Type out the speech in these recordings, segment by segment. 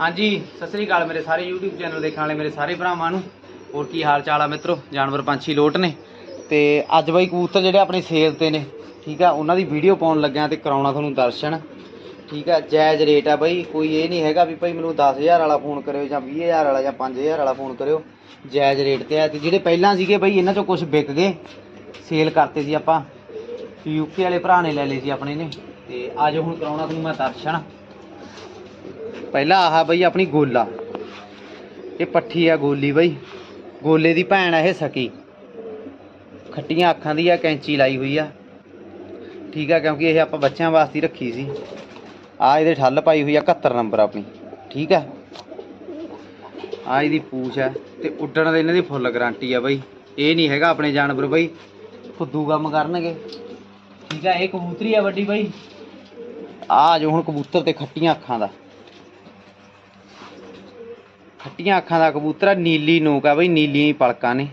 ਹਾਂਜੀ, ਸਤਿ ਸ੍ਰੀ ਅਕਾਲ ਮੇਰੇ ਸਾਰੇ YouTube ਚੈਨਲ ਦੇਖਣ ਵਾਲੇ, ਮੇਰੇ ਸਾਰੇ ਭਰਾਵਾਂ ਨੂੰ। ਹੋਰ ਕੀ ਹਾਲ ਚਾਲ ਆ ਮਿੱਤਰੋ? ਜਾਨਵਰ, ਪੰਛੀ ਲੋਟ ਨੇ। ਤੇ ਅੱਜ ਬਾਈ ਕਬੂਤਰ ਜਿਹੜੇ ਆਪਣੇ ਸੇਲ ਤੇ ਨੇ, ਠੀਕ ਆ? ਉਹਨਾਂ ਦੀ ਵੀਡੀਓ ਪਾਉਣ ਲੱਗਿਆ ਤੇ ਕਰਾਉਣਾ ਤੁਹਾਨੂੰ ਦਰਸ਼ਨ। ਠੀਕ ਆ? ਜਾਇਜ਼ ਰੇਟ ਆ ਬਾਈ। ਕੋਈ ਇਹ ਨਹੀਂ ਹੈਗਾ ਵੀ ਭਾਈ ਮੈਨੂੰ 10000 ਵਾਲਾ ਫੋਨ ਕਰਿਓ ਜਾਂ 20000 ਵਾਲਾ ਜਾਂ 5000 ਵਾਲਾ ਫੋਨ ਕਰਿਓ। ਜਾਇਜ਼ ਰੇਟ ਤੇ ਆ। ਤੇ ਜਿਹੜੇ ਪਹਿਲਾਂ ਸੀਗੇ ਬਾਈ, ਇਹਨਾਂ ਚੋਂ ਕੁਝ ਵਿਕ ਗਏ। ਸੇਲ ਕਰਤੇ ਸੀ ਆਪਾਂ। ਯੂਕੇ ਵਾਲੇ ਭਰਾ ਨੇ ਲੈ ਲਏ ਸੀ ਆਪਣੇ ਨੇ। ਤੇ ਅੱਜ ਹੁਣ ਕਰਾਉਣਾ ਤੁਹਾਨੂੰ ਮੈਂ ਦਰਸ਼ਨ। ਪਹਿਲਾਂ ਆਹ ਬਈ ਆਪਣੀ ਗੋਲਾ। ਇਹ ਪੱਠੀ ਆ ਗੋਲੀ ਬਈ। ਗੋਲੇ ਦੀ ਭੈਣ ਆ ਇਹ ਸਕੀ। ਖੱਟੀਆਂ ਅੱਖਾਂ ਦੀ ਆ, ਕੈਂਚੀ ਲਾਈ ਹੋਈ ਆ। ਠੀਕ ਆ, ਕਿਉਂਕਿ ਇਹ ਆਪਾਂ ਬੱਚਿਆਂ ਵਾਸਤੇ ਰੱਖੀ ਸੀ। ਆ ਇਹਦੇ ਠੱਲ ਪਾਈ ਹੋਈ ਆ 71 ਨੰਬਰ ਆਪਣੀ। ਠੀਕ ਆ? ਆ ਇਹਦੀ ਪੂਛ ਆ। ਤੇ ਉੱਡਣ ਦੇ ਇਹਨਾਂ ਦੀ ਫੁੱਲ ਗਾਰੰਟੀ ਆ ਬਈ। ਇਹ ਨਹੀਂ ਹੈਗਾ ਆਪਣੇ ਜਾਨਵਰ ਬਈ। ਫੁੱਦੂ ਕੰਮ ਕਰਨਗੇ। ਠੀਕ ਆ, ਇਹ ਕਬੂਤਰੀ ਆ ਵੱਡੀ ਬਈ। ਆ ਜੋ ਹੁਣ ਕਬੂਤਰ ਤੇ ਖੱਟੀਆਂ ਅੱਖਾਂ ਦਾ। ਖੱਟੀਆਂ ਅੱਖਾਂ ਦਾ ਕਬੂਤਰ ਆ, ਨੀਲੀ ਨੋਕ ਆ ਬਈ, ਨੀਲੀਆਂ ਪਲਕਾਂ ਨੇ।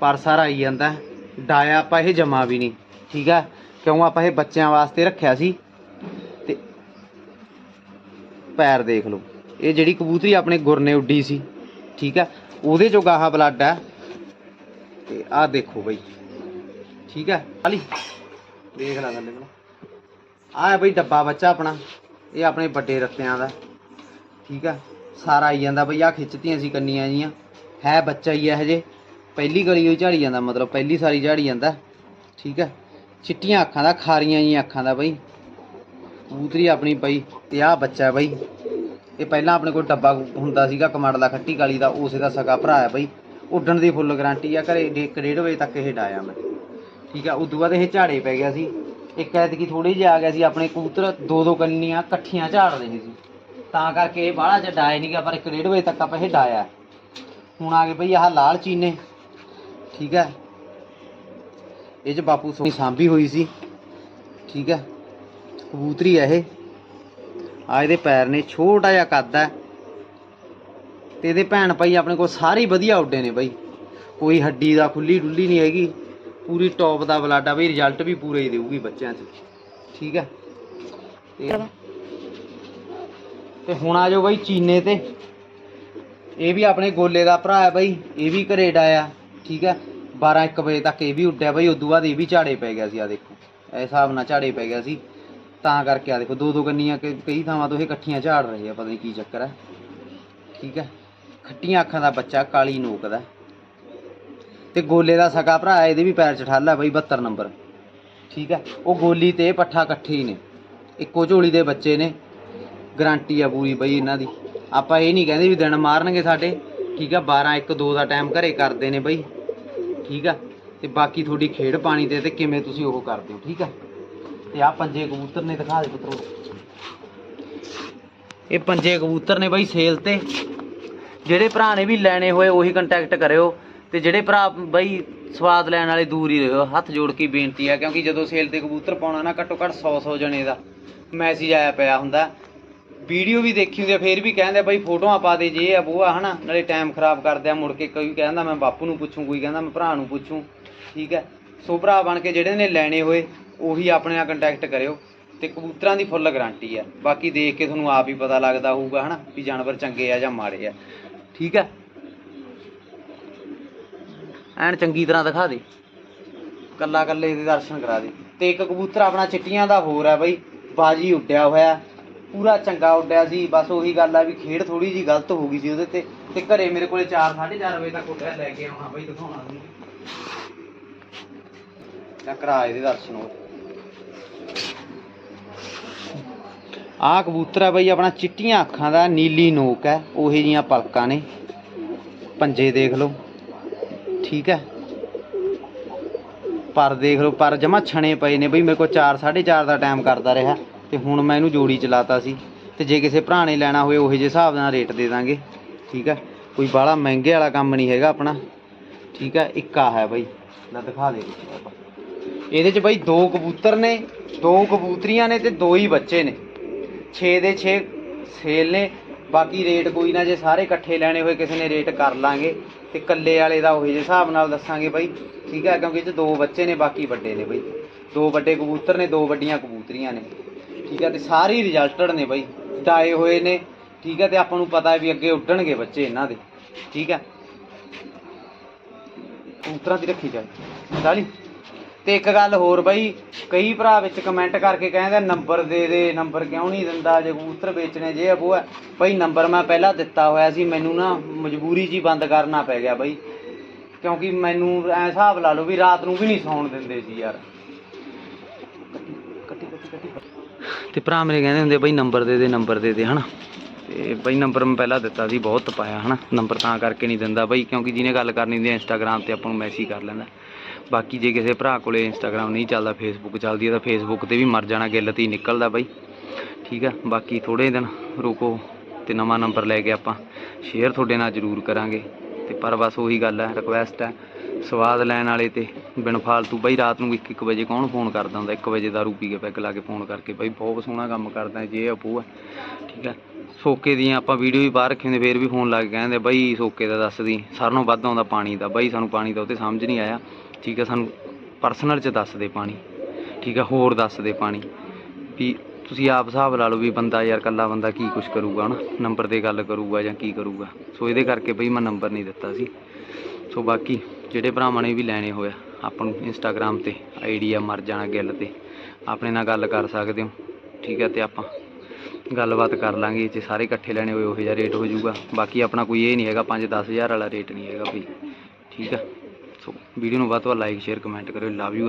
ਪਰ ਸਾਰਾ ਆਈ ਜਾਂਦਾ ਡਾਇਆ ਆਪਾਂ ਇਹ ਜਮਾ ਵੀ ਨਹੀਂ, ਠੀਕ ਆ? ਕਿਉਂ ਆਪਾਂ ਇਹ ਬੱਚਿਆਂ ਵਾਸਤੇ ਰੱਖਿਆ ਸੀ? ਤੇ ਪੈਰ ਦੇਖ ਲਓ, ਇਹ ਜਿਹੜੀ ਕਬੂਤਰੀ ਆਪਣੇ ਗੁਰਨੇ ਉੱਡੀ ਸੀ, ਠੀਕ ਆ? ਉਹਦੇ ਚੋਂ ਗਾਹਾ ਬਲੱਡ ਆ। ਤੇ ਆਹ ਦੇਖੋ ਬਈ, ਠੀਕ ਆ? ਹਾਲੀ ਦੇਖ ਲੈ ਥੱਲੇ ਆਹ ਬਈ ਡੱਬਾ ਬੱਚਾ ਆਪਣਾ, ਇਹ ਆਪਣੇ ਵੱਡੇ ਰੱਤਿਆਂ ਦਾ, ਠੀਕ ਆ? ਸਾਰਾ ਆਈ ਜਾਂਦਾ ਬਈ ਆ ਖਿੱਚਤੀਆਂ ਸੀ ਕੰਨੀਆਂ ਜੀਆਂ। ਹੈ ਬੱਚਾ ਹੀ ਆ ਹਜੇ ਪਹਿਲੀ ਗਲੀ ਹੋਈ ਝਾੜੀ ਜਾਂਦਾ, ਮਤਲਬ ਪਹਿਲੀ ਸਾਰੀ ਝਾੜੀ ਜਾਂਦਾ। ਠੀਕ ਹੈ ਚਿੱਟੀਆਂ ਅੱਖਾਂ ਦਾ, ਖਾਰੀਆਂ ਜੀਆਂ ਅੱਖਾਂ ਦਾ ਬਈ। ਕਬੂਤਰੀ ਆਪਣੀ ਪਈ ਤੇ ਆ ਬੱਚਾ ਬਈ। ਇਹ ਪਹਿਲਾਂ ਆਪਣੇ ਕੋਲ ਡੱਬਾ ਹੁੰਦਾ ਸੀਗਾ ਕਮੜ ਦਾ ਖੱਟੀ ਕਾਲੀ ਦਾ, ਉਸੇ ਦਾ ਸਕਾ ਭਰਾ ਹੈ ਬਈ। ਉੱਡਣ ਦੀ ਫੁੱਲ ਗਾਰੰਟੀ ਆ, ਘਰੇ ਡੇ- ਇੱਕ ਡੇਢ ਵਜੇ ਤੱਕ ਇਹ ਡਾਇਆ ਮੈਂ। ਠੀਕ ਆ? ਉਦੋਂ ਬਾਅਦ ਇਹ ਝਾੜੇ ਪੈ ਗਿਆ ਸੀ। ਇੱਕ ਐਤਕੀ ਥੋੜੀ ਜਿਹੀ ਆ ਗਿਆ ਸੀ, ਆਪਣੇ ਕਬੂਤਰ ਦੋ ਦੋ ਕੰਨੀਆਂ ਇਕੱਠੀਆਂ ਝਾੜ ਰਹੇ ਸੀ। ਤਾਂ ਕਰਕੇ ਇਹ ਬਾਹਲਾ ਜਿਹਾ ਡਾਇਆ ਨਹੀਂਗਾ ਪਰ ਇੱਕ ਡੇਢ ਵਜੇ ਤੱਕ ਆਪਾਂ ਇਹ ਡਾਇਆ। ਹੁਣ ਆ ਗਏ ਭਈ ਆਹ ਲਾਲ ਚੀਨੇ, ਠੀਕ ਹੈ? ਇਹ ਚ ਬਾਪੂ ਸੋਹਣੀ ਸਾਂਭੀ ਹੋਈ ਸੀ, ਠੀਕ ਹੈ? ਕਬੂਤਰੀ ਆ ਇਹ। ਆ ਇਹਦੇ ਪੈਰ ਨੇ ਛੋਟਾ ਜਿਹਾ ਕੱਦ ਹੈ। ਤੇ ਇਹਦੇ ਭੈਣ ਭਾਈ ਆਪਣੇ ਕੋਲ ਸਾਰੇ ਵਧੀਆ ਉੱਡੇ ਨੇ ਬਈ। ਕੋਈ ਹੱਡੀ ਦਾ ਖੁੱਲੀ ਡੁੱਲੀ ਨਹੀਂ ਹੈਗੀ। ਪੂਰੀ ਟੌਪ ਦਾ ਬਲੱਡ ਆ ਬਈ ਰਿਜ਼ਲਟ ਵੀ ਪੂਰੇ ਹੀ ਦੇਊਗੀ ਬੱਚਿਆਂ 'ਚ, ਠੀਕ ਹੈ? ਤੇ ਤੇ ਹੁਣ ਆ ਜਾਓ ਬਈ ਚੀਨੇ ਤੇ। ਇਹ ਵੀ ਆਪਣੇ ਗੋਲੇ ਦਾ ਭਰਾ ਹੈ ਬਈ, ਇਹ ਵੀ ਘਰੇ ਡਾਇਆ ਠੀਕ ਹੈ? 12 1 ਵਜੇ ਤੱਕ ਇਹ ਵੀ ਉੱਡਿਆ ਬਈ, ਉਦੋਂ ਬਾਅਦ ਇਹ ਵੀ ਝਾੜੇ ਪੈ ਗਿਆ ਸੀ ਆ ਦੇਖੋ। ਇਹ ਹਿਸਾਬ ਨਾਲ ਝਾੜੇ ਪੈ ਗਿਆ ਸੀ। ਤਾਂ ਕਰਕੇ ਆ ਦੇਖੋ ਦੋ ਦੋ ਕੰਨੀਆਂ ਕਈ ਥਾਵਾਂ ਤੋਂ ਇਹ ਇਕੱਠੀਆਂ ਝਾੜ ਰਹੇ ਆ, ਪਤਾ ਨਹੀਂ ਕੀ ਚੱਕਰ ਹੈ। ਠੀਕ ਹੈ? ਖੱਟੀਆਂ ਅੱਖਾਂ ਦਾ ਬੱਚਾ, ਕਾਲੀ ਨੋਕ ਦਾ। ਤੇ ਗੋਲੇ ਦਾ ਸਕਾ ਭਰਾ ਇਹਦੇ ਵੀ ਪੈਰ ਚ ਠੱਲ ਬਈ 72 ਨੰਬਰ। ਠੀਕ ਹੈ? ਉਹ ਗੋਲੀ ਤੇ ਪੱਠਾ ਇਕੱਠੇ ਹੀ ਨੇ। ਇੱਕੋ ਝੋਲੀ ਦੇ ਬੱਚੇ ਨੇ। ਗਾਰੰਟੀ ਆ ਪੂਰੀ ਬਈ ਇਹਨਾਂ ਦੀ। ਆਪਾਂ ਇਹ ਨਹੀਂ ਕਹਿੰਦੇ ਵੀ ਦਿਨ ਮਾਰਨਗੇ ਸਾਡੇ। ਠੀਕ ਆ 12 1 2 ਦਾ ਟਾਈਮ ਘਰੇ ਕਰਦੇ ਨੇ ਬਈ। ਠੀਕ ਆ, ਤੇ ਬਾਕੀ ਤੁਹਾਡੀ ਖੇਡ ਪਾਣੀ ਤੇ ਤੇ ਕਿਵੇਂ ਤੁਸੀਂ ਉਹ ਕਰਦੇ ਹੋ, ਠੀਕ ਆ? ਤੇ ਆ ਪੰਜੇ ਕਬੂਤਰ ਨੇ, ਦਿਖਾ ਦੇ ਪੁੱਤਰੋ। ਇਹ ਪੰਜੇ ਕਬੂਤਰ ਨੇ ਬਈ ਸੇਲ ਤੇ। ਜਿਹੜੇ ਭਰਾ ਨੇ ਵੀ ਲੈਣੇ ਹੋਏ, ਉਹੀ ਕੰਟੈਕਟ ਕਰਿਓ। ਤੇ ਜਿਹੜੇ ਭਰਾ ਬਈ ਸਵਾਦ ਲੈਣ ਵਾਲੇ ਦੂਰ ਹੀ ਰਹੋ ਹੱਥ ਜੋੜ ਕੇ ਬੇਨਤੀ ਹੈ ਕਿਉਂਕਿ ਜਦੋਂ ਸੇਲ ਤੇ ਕਬੂਤਰ ਪਾਉਣਾ ਨਾ, ਘੱਟੋ ਘੱਟ 100 100 ਜਣੇ ਦਾ ਮੈਸੇਜ ਆਇਆ ਪਿਆ ਹੁੰਦਾ। ਵੀਡੀਓ ਵੀ ਦੇਖੀ ਹੁੰਦੀ ਆ, ਫੇਰ ਵੀ ਕਹਿੰਦੇ ਆ, ਬਈ ਫੋਟੋਆਂ ਪਾ ਦੇ ਜੇ ਆ ਉਹ ਆ ਹਨਾ? ਨਾਲੇ ਟਾਈਮ ਖਰਾਬ ਕਰਦੇ ਆ, ਮੁੜ ਕੇ ਕੋਈ ਕਹਿੰਦਾ, ਮੈਂ ਬਾਪੂ ਨੂੰ ਪੁੱਛੂੰ, ਕੋਈ ਕਹਿੰਦਾ, ਮੈਂ ਭਰਾ ਨੂੰ ਪੁੱਛੂ, ਠੀਕ ਹੈ ਸੋ ਭਰਾ ਬਣ ਕੇ ਜਿਹੜੇ ਨੇ ਲੈਣੇ ਹੋਏ, ਉਹੀ ਆਪਣੇ ਨਾਲ ਕੰਟੈਕਟ ਕਰਿਓ ਤੇ ਕਬੂਤਰਾਂ ਦੀ ਫੁੱਲ ਗਾਰੰਟੀ ਹੈ ਬਾਕੀ ਦੇਖ ਕੇ ਤੁਹਾਨੂੰ ਆਪ ਹੀ ਪਤਾ ਲੱਗਦਾ ਹੋਊਗਾ, ਹਨਾ, ਵੀ ਜਾਨਵਰ ਚੰਗੇ ਆ ਜਾਂ ਮਾੜੇ ਆ। ਠੀਕ ਹੈ ਐਨ ਚੰਗੀ ਤਰ੍ਹਾਂ ਦਿਖਾ ਦੇ। ਕੱਲਾ ਕੱਲੇ ਦੇ ਦਰਸ਼ਨ ਕਰਾ ਦੇ। ਤੇ ਇੱਕ ਕਬੂਤਰ ਆਪਣਾ ਚਿੱਟੀਆਂ ਦਾ ਹੋਰ ਹੈ ਬਈ, ਬਾਜੀ ਉੱਡਿਆ ਹੋਇਆ। ਪੂਰਾ ਚੰਗਾ ਉੱਡਿਆ ਸੀ, ਬਸ ਉਹੀ ਗੱਲ ਆ ਵੀ ਖੇਡ ਥੋੜੀ ਜੀ ਗਲਤ ਹੋ ਗਈ ਸੀ ਉਹਦੇ ਤੇ ਤੇ ਘਰੇ ਮੇਰੇ ਕੋਲੇ 4 4:30 ਵਜੇ ਤੱਕ ਉੱਡਿਆ ਲੈ ਕੇ ਆਉਣਾ ਬਈ, ਦਿਖਾਉਣਾ ਤੁਹਾਨੂੰ ਤਾਂ ਕਰਾ ਇਹਦੇ ਦਰਸ਼ਨ ਉਹ ਆਹ ਕਬੂਤਰ ਆ ਬਈ, ਆਪਣਾ ਚਿੱਟੀਆਂ ਅੱਖਾਂ ਦਾ ਨੀਲੀ ਨੋਕ ਹੈ, ਉਹੇ ਜੀਆਂ ਪਲਕਾਂ ਨੇ। ਪੰਜੇ ਦੇਖ ਲਓ, ਠੀਕ ਹੈ। ਪਰ ਦੇਖ ਲਓ, ਪਰ ਜਮਾ ਛਣੇ ਪਏ ਨੇ ਬਈ, ਮੇਰੇ ਕੋਲ 4 4:30 ਦਾ ਟਾਈਮ ਕਰਦਾ ਰਿਹਾ। ਤੇ ਹੁਣ ਮੈਂ ਇਹਨੂੰ ਜੋੜੀ ਚਲਾਤਾ ਸੀ ਤੇ ਜੇ ਕਿਸੇ ਭਰਾ ਨੇ ਲੈਣਾ ਹੋਵੇ ਉਹੇ ਜਿਹੇ ਹਿਸਾਬ ਨਾਲ ਰੇਟ ਦੇ ਦਾਂਗੇ, ਠੀਕ ਹੈ? ਕੋਈ ਬਾਹਲਾ ਮਹਿੰਗੇ ਵਾਲਾ ਕੰਮ ਨਹੀਂ ਹੈਗਾ ਆਪਣਾ, ਠੀਕ ਹੈ? ਇੱਕਾ ਹੈ ਬਾਈ ਲੈ ਦਿਖਾ ਦੇ ਵਿੱਚ ਆਪਾਂ। ਇਹਦੇ 'ਚ ਬਈ ਦੋ ਕਬੂਤਰ ਨੇ, ਦੋ ਕਬੂਤਰੀਆਂ ਨੇ ਤੇ ਦੋ ਹੀ ਬੱਚੇ ਨੇ। 6 ਦੇ 6 ਸੇਲ ਨੇ, ਬਾਕੀ ਰੇਟ ਕੋਈ ਨਾ, ਜੇ ਸਾਰੇ ਇਕੱਠੇ ਲੈਣੇ ਹੋਏ ਕਿਸੇ ਨੇ ਰੇਟ ਕਰ ਲਾਂਗੇ। ਤੇ ਕੱਲੇ ਵਾਲੇ ਦਾ ਉਹੀ ਜਿਹੇ ਹਿਸਾਬ ਨਾਲ ਦੱਸਾਂਗੇ ਬਾਈ, ਠੀਕ ਹੈ? ਕਿਉਂਕਿ ਇਹ 'ਚ ਦੋ ਬੱਚੇ ਨੇ, ਬਾਕੀ ਵੱਡੇ ਨੇ ਬਾਈ। ਦੋ ਵੱਡੇ ਕਬੂਤਰ ਨੇ, ਦੋ ਵੱਡੀਆਂ ਕਬੂਤਰੀਆਂ ਨੇ। ਠੀਕ ਹੈ ਤੇ ਸਾਰੇ ਰਿਜ਼ਲਟਡ ਨੇ ਬਾਈ। ਡਾਏ ਹੋਏ ਨੇ, ਠੀਕ ਹੈ ਤੇ ਆਪਾਂ ਨੂੰ ਪਤਾ ਵੀ ਅੱਗੇ ਉੱਡਣਗੇ ਬੱਚੇ ਇਹਨਾਂ ਦੇ, ਠੀਕ ਹੈ ਕਬੂਤਰਾਂ ਦੀ ਰੱਖੀ ਜਾਏ। ਸਾਲੀ ਤੇ ਇੱਕ ਗੱਲ ਹੋਰ ਬਈ, ਕਈ ਭਰਾ ਵਿੱਚ ਕਮੈਂਟ ਕਰਕੇ ਕਹਿੰਦੇ ਨੰਬਰ ਦੇ ਦੇ, ਨੰਬਰ ਕਿਉਂ ਨਹੀਂ ਦਿੰਦਾ, ਜੇ ਕਬੂਤਰ ਵੇਚਣੇ ਜੇ ਉਹ ਹੈ ਬਈ, ਨੰਬਰ ਮੈਂ ਪਹਿਲਾਂ ਦਿੱਤਾ ਹੋਇਆ ਸੀ, ਮੈਨੂੰ ਨਾ ਮਜਬੂਰੀ 'ਚ ਹੀ ਬੰਦ ਕਰਨਾ ਪੈ ਗਿਆ ਬਈ। ਕਿਉਂਕਿ ਮੈਨੂੰ ਐ ਹਿਸਾਬ ਲਾ ਲਓ ਵੀ ਰਾਤ ਨੂੰ ਵੀ ਨਹੀਂ ਸੌਣ ਦਿੰਦੇ ਸੀ ਯਾਰ। ਕੱਟੀ ਕੱਟੀ ਕੱਟੀ ਤੇ ਭਰਾ ਮੇਰੇ ਕਹਿੰਦੇ ਹੁੰਦੇ ਬਈ ਨੰਬਰ ਦੇ ਦੇ, ਨੰਬਰ ਦੇ ਦੇ, ਹਨਾ? ਤੇ ਬਈ ਨੰਬਰ ਮੈਂ ਪਹਿਲਾਂ ਦਿੱਤਾ ਸੀ, ਬਹੁਤ ਤਪਾਇਆ ਹਨਾ? ਨੰਬਰ ਤਾਂ ਕਰਕੇ ਨਹੀਂ ਦਿੰਦਾ ਬਈ, ਕਿਉਂਕਿ ਜਿਹਨੇ ਗੱਲ ਕਰਨੀ ਹੁੰਦੀ ਹੈ ਇੰਸਟਾਗ੍ਰam ਤੇ ਆਪਾਂ ਨੂੰ ਮੈਸੇਜ ਕਰ ਲੈਂਦਾ। ਬਾਕੀ ਜੇ ਕਿਸੇ ਭਰਾ ਕੋਲੇ ਇੰਸਟਾਗ੍ਰam ਨਹੀਂ ਚੱਲਦਾ ਫੇਸਬੁੱਕ ਚੱਲਦੀ ਹੈ ਤਾਂ ਫੇਸਬੁੱਕ ਤੇ ਵੀ ਮਰ ਜਾਣਾ, ਗਿੱਲ ਤੇ ਹੀ ਨਿਕਲਦਾ ਬਈ। ਠੀਕ ਆ? ਬਾਕੀ ਥੋੜੇ ਦਿਨ ਰੁਕੋ ਤੇ ਨਵਾਂ ਨੰਬਰ ਲੈ ਕੇ ਆਪਾਂ ਸ਼ੇਅਰ ਤੁਹਾਡੇ ਨਾਲ ਜ਼ਰੂਰ ਕਰਾਂਗੇ। ਤੇ ਪਰ ਬਸ ਉਹੀ ਗੱਲ ਹੈ ਰਿਕੁਐਸਟ ਹੈ ਸਵਾਦ ਲੈਣ ਵਾਲੇ ਤੇ ਬਿਨ ਫਾਲਤੂ ਬਈ ਰਾਤ ਨੂੰ 1-1 ਵਜੇ ਕੌਣ ਫੋਨ ਕਰਦਾ ਹੁੰਦਾ? 1 ਵਜੇ ਦਾਰੂ ਪੀ ਕੇ ਪੈਗ ਲਾ ਕੇ ਫੋਨ ਕਰਕੇ ਬਈ ਬਹੁਤ ਸੋਹਣਾ ਕੰਮ ਕਰਦਾ ਜੇ ਆਪੂ ਹੈ ਠੀਕ ਹੈ ਸੋਕੇ ਦੀਆਂ ਆਪਾਂ ਵੀਡੀਓ ਵੀ ਬਾਹਰ ਰੱਖੀ ਹੁੰਦੇ ਫੇਰ ਵੀ ਫੋਨ ਲਾ ਕੇ ਕਹਿੰਦੇ ਬਈ ਸੋਕੇ ਦਾ ਦੱਸਦੀ ਸਾਰਿਆਂ ਨਾਲੋਂ ਵੱਧ ਆਉਂਦਾ ਪਾਣੀ ਦਾ। ਬਈ ਸਾਨੂੰ ਪਾਣੀ ਦਾ ਉਹ ਤੇ ਸਮਝ ਨਹੀਂ ਆਇਆ। ਠੀਕ ਹੈ ਸਾਨੂੰ ਪਰਸਨਲ ਚ ਦੱਸ ਦੇ ਪਾਣੀ। ਠੀਕ ਹੈ ਹੋਰ ਦੱਸ ਦੇ ਪਾਣੀ। ਵੀ ਤੁਸੀਂ ਆਪ ਹਿਸਾਬ ਲਾ ਲਓ ਵੀ ਬੰਦਾ ਯਾਰ ਕੱਲਾ ਬੰਦਾ ਕੀ ਕੁਛ ਕਰੂਗਾ, ਹਨਾ? ਨੰਬਰ ਤੇ ਗੱਲ ਕਰੂਗਾ ਜਾਂ ਕੀ ਕਰੂਗਾ। ਸੋ ਇਹਦੇ ਕਰਕੇ ਬਈ ਮੈਂ ਨੰਬਰ ਨਹੀਂ ਦਿੱਤਾ ਸੀ। ਸੋ ਬਾਕੀ ਜਿਹੜੇ ਭਰਾਵਾਂ ਨੇ ਵੀ ਲੈਣੇ ਹੋਇਆ ਆਪਾਂ ਨੂੰ ਇੰਸਟਾਗ੍ਰam ਤੇ ਆਈਡੀ ਆ ਮਰ ਜਾਣਾ ਗਿੱਲ ਤੇ। ਆਪਣੇ ਨਾਲ ਗੱਲ ਕਰ ਸਕਦੇ ਹੋ, ਠੀਕ ਹੈ ਤੇ ਆਪਾਂ ਗੱਲਬਾਤ ਕਰ ਲਾਂਗੇ, ਜੇ ਸਾਰੇ ਇਕੱਠੇ ਲੈਣੇ ਹੋਏ, ਉਹੋ ਜਿਹਾ ਰੇਟ ਹੋ ਜਾਊਗਾ। ਬਾਕੀ ਆਪਣਾ ਕੋਈ ਇਹ ਨਹੀਂ ਹੈਗਾ 5-10 ਹਜ਼ਾਰ ਵਾਲਾ ਰੇਟ ਨਹੀਂ ਹੈਗਾ ਬਈ ਠੀਕ ਆ। ਸੋ ਵੀਡੀਓ ਨੂੰ ਵੱਧ ਤੋਂ ਵੱਧ ਲਾਈਕ ਸ਼ੇਅਰ ਕਮੈਂਟ ਕਰਿਓ ਲਵ ਯੂ